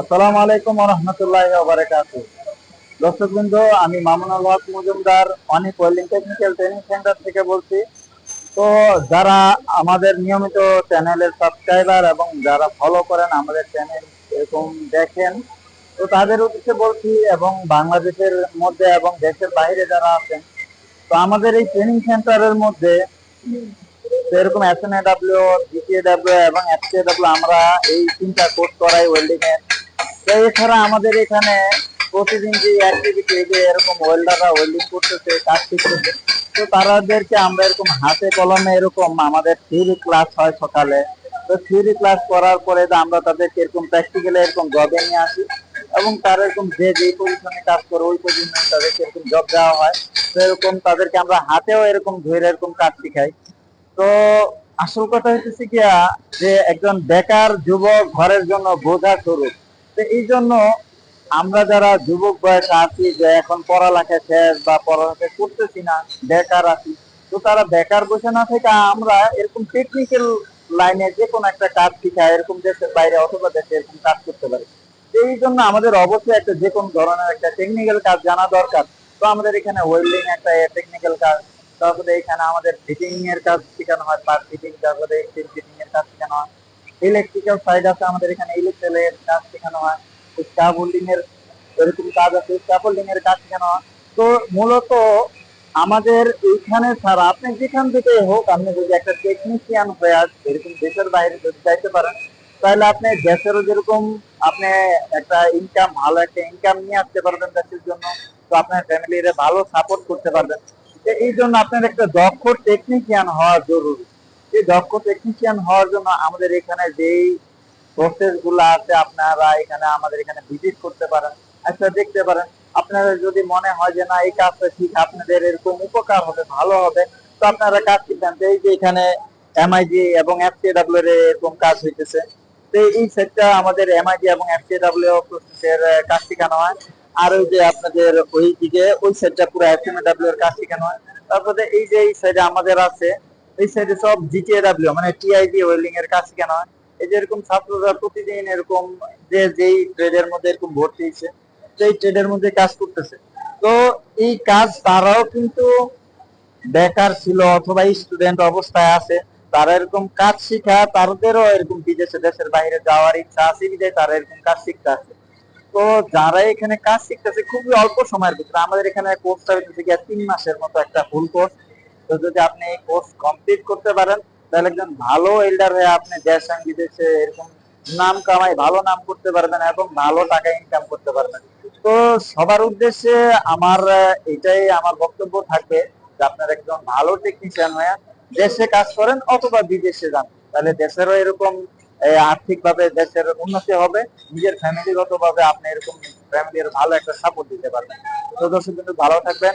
আসসালামু আলাইকুম রহমতুল্লাহ বারাকাতু দর্শকবৃন্দ, আমি মামুনুল হক মজুমদার অনেক ওয়েল্ডিং টেকনিক্যাল ট্রেনিং সেন্টার থেকে বলছি। তো যারা আমাদের নিয়মিত চ্যানেলের সাবস্ক্রাইবার এবং যারা ফলো করেন আমাদের চ্যানেল এরকম দেখেন, তো তাদের উদ্দেশ্যে বলছি এবং বাংলাদেশের মধ্যে এবং দেশের বাইরে যারা আছেন, তো আমাদের এই ট্রেনিং সেন্টারের মধ্যে এরকম এস এন ডাব্লিউ জিটিএডাব্লিউ এবং এফসিএডাব্লিউ আমরা এই তিনটা কোর্স করাই ওয়েল্ডিং এর। এছাড়া আমাদের এখানে প্রতিদিন যে অ্যাক্টিভিটি যে এরকম ওয়েল্ডাররা ওয়েল্ডিং করতেছে, কাজ শিখতেছে, তো তাদেরকে আমরা এরকম হাতে কলমে এরকম আমাদের থিওরি ক্লাস হয় সকালে। তো থিওরি ক্লাস করার পরে আমরা তাদেরকে এরকম প্র্যাকটিক্যালে এরকম জবে নিয়ে আসি এবং তার এরকম যে যে পজিশনে কাজ করে, ওই পজিশনে তাদেরকে এরকম জব দেওয়া হয়। তো এরকম তাদেরকে আমরা হাতেও এরকম ধরে এরকম কাজ শিখাই। তো আসল কথা হচ্ছে গিয়া যে একজন বেকার যুবক ঘরের জন্য বোঝা স্বরূপ। এই জন্য আমরা যারা যুবক বয়সে আছি, যে এখন পড়ালেখা শেষ বা পড়ালেখা করতেছি না, বেকার আছি, তো তারা বেকার বসে না থেকে আমরা এরকম টেকনিক্যাল লাইনে যে কোনো একটা কাজ শিখা এরকম দেশের বাইরে অথবা দেশে এরকম কাজ করতে পারি। এই জন্য আমাদের অবশ্যই একটা যে কোনো ধরনের একটা টেকনিক্যাল কাজ জানা দরকার। তো আমাদের এখানে ওয়েল্ডিং একটা টেকনিক্যাল কাজ, তারপরে এখানে আমাদের ফিটিং এর কাজ শেখানো হয় পার ফিটিং তারপরে ফিটিং এর কাজ শেখানো হয়। ইলেকট্রিক্যাল সাইড আছে আমাদের এখানে ইলেকট্রিক্যাল এর কাজ শেখানো হয় স্টাফ হোল্ডিং এর এরকম কাজ আছে স্টাফ হোল্ডিং এর কাজ শেখানো হয়। তো মূলত আমাদের এইখানে ছাড়া আপনি যেখান থেকে হোক, আপনি যদি একটা টেকনিশিয়ান হয়ে আস, এরকম দেশের বাইরে যদি যাইতে পারেন, তাহলে আপনি দেশেরও যেরকম আপনি একটা ইনকাম ভালো একটা ইনকাম নিয়ে আসতে পারবেন দেশের জন্য, তো আপনার ফ্যামিলির ভালো সাপোর্ট করতে পারবেন। এই জন্য আপনার একটা দক্ষ টেকনিশিয়ান হওয়া জরুরি। এই দক্ষ টেকনিশিয়ান হওয়ার জন্য আমাদের এখানে যেই প্রসেসগুলো আছে, আপনারা এখানে আমাদের এখানে ভিজিট করতে পারেন। আচ্ছা দেখতে পারেন। আপনাদের যদি মনে হয় যে, না, এই কাজটা ঠিক, আপনাদের এরকম উপকার হবে, ভালো হবে। তো আপনারা কাজ শিখবেন এই যে এখানে এমআইজি এবং এফসিডাব্লিউ এর এরকম কাজ হইতেছে। তো এই সেটটা আমাদের এমআইজি এবং এফসিডাব্লিউ প্রসেসের কাজ শেখানো হয়। আর ওই যে আপনাদের ওই দিকে, ওই সেটটা পুরো এফএমডাব্লিউ এর কাজ শেখানো হয়। তারপরে এই যে এই সাইডে আমাদের আছে এই সাইডে সব জিটিএডাব্লিউ মানে টিআইডি ওয়েল্ডিং এর কাজ শেখানো হয়? এই যে এরকম ছাত্ররা প্রতিদিন এরকম যে যেই ট্রেডের মধ্যে এরকম ভর্তি হয়েছে সেই ট্রেডের মধ্যে কাজ করতেছে। তো এই কাজ তারাও কিন্তু বেকার ছিল অথবা স্টুডেন্ট অবস্থায় আছে, তারা এরকম কাজ শিখা, তাদেরও এরকম বিদেশে, দেশের বাইরে যাওয়ার ইচ্ছা আছে বিদায় তারা এরকম কাজ শিখতে আছে। তো যারা এখানে কাজ শিখতেছে খুবই অল্প সময়ের ভিতরে, আমাদের এখানে কোর্সটা হচ্ছে তিন মাসের মতো একটা ফুল কোর্স তো যদি আপনি এই কোর্স কমপ্লিট করতে পারেন, তাহলে একজন ভালো এল্ডার হয়ে আপনি দেশ এবং বিদেশে এরকম নাম কামাই, ভালো নাম করতে পারবেন এবং ভালো টাকা ইনকাম করতে পারবেন। তো সবার উদ্দেশ্যে আমার এটাই আমার বক্তব্য থাকবে যে আপনার একজন ভালো টেকনিশিয়ান হয়ে দেশে কাজ করেন অথবা বিদেশে যান। তাহলে দেশেরও এরকম আর্থিক ভাবে দেশের উন্নতি হবে, নিজের ফ্যামিলিগত ভাবে আপনি এরকম ফ্যামিলির ভালো একটা সাপোর্ট দিতে পারবেন। তো দর্শক কিন্তু ভালো থাকবেন।